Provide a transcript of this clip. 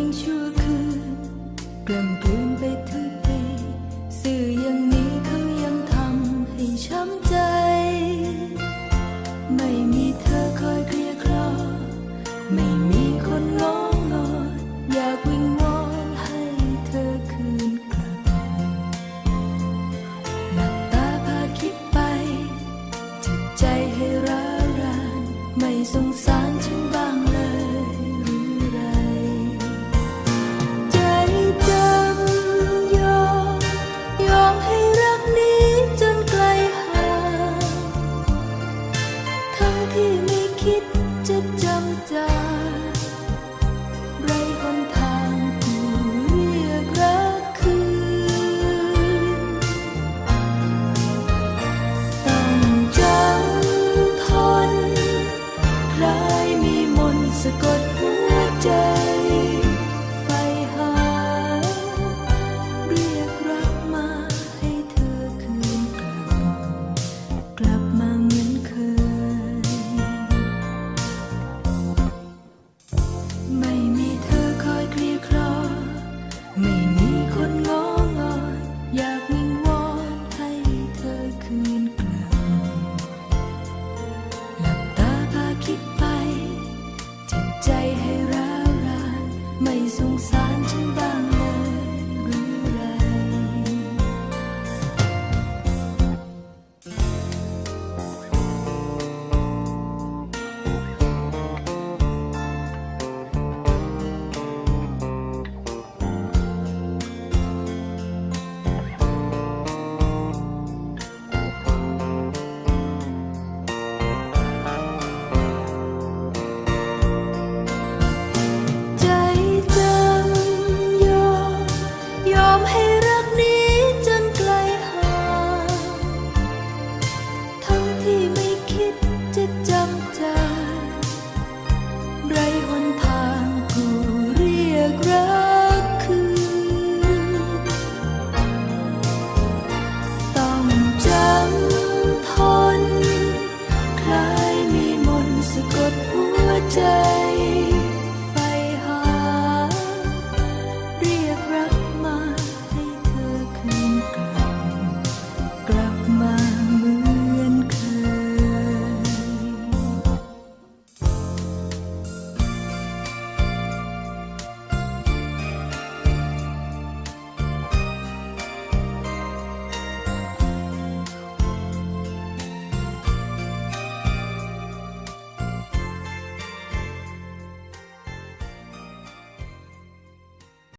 พียงชั่วคืนกล่ำกลืนไปทั้งปีสื่ออย่างนี้เขายังทำให้ช้ำใจ ไม่มีเธอคอยเคลียร์คลอไม่มีคนง้องอนอยากวิงวอนให้เธอคืนกลับหลับตาพาคิดไปจิตใจให้ร้ารานไม่สงสาริดจะจำใจ ที่ไม่คิดจะจำใจไรหนทางกูเรียกรักคือ ต้องจำทน คล้ายมีมนสะกดหัวใจ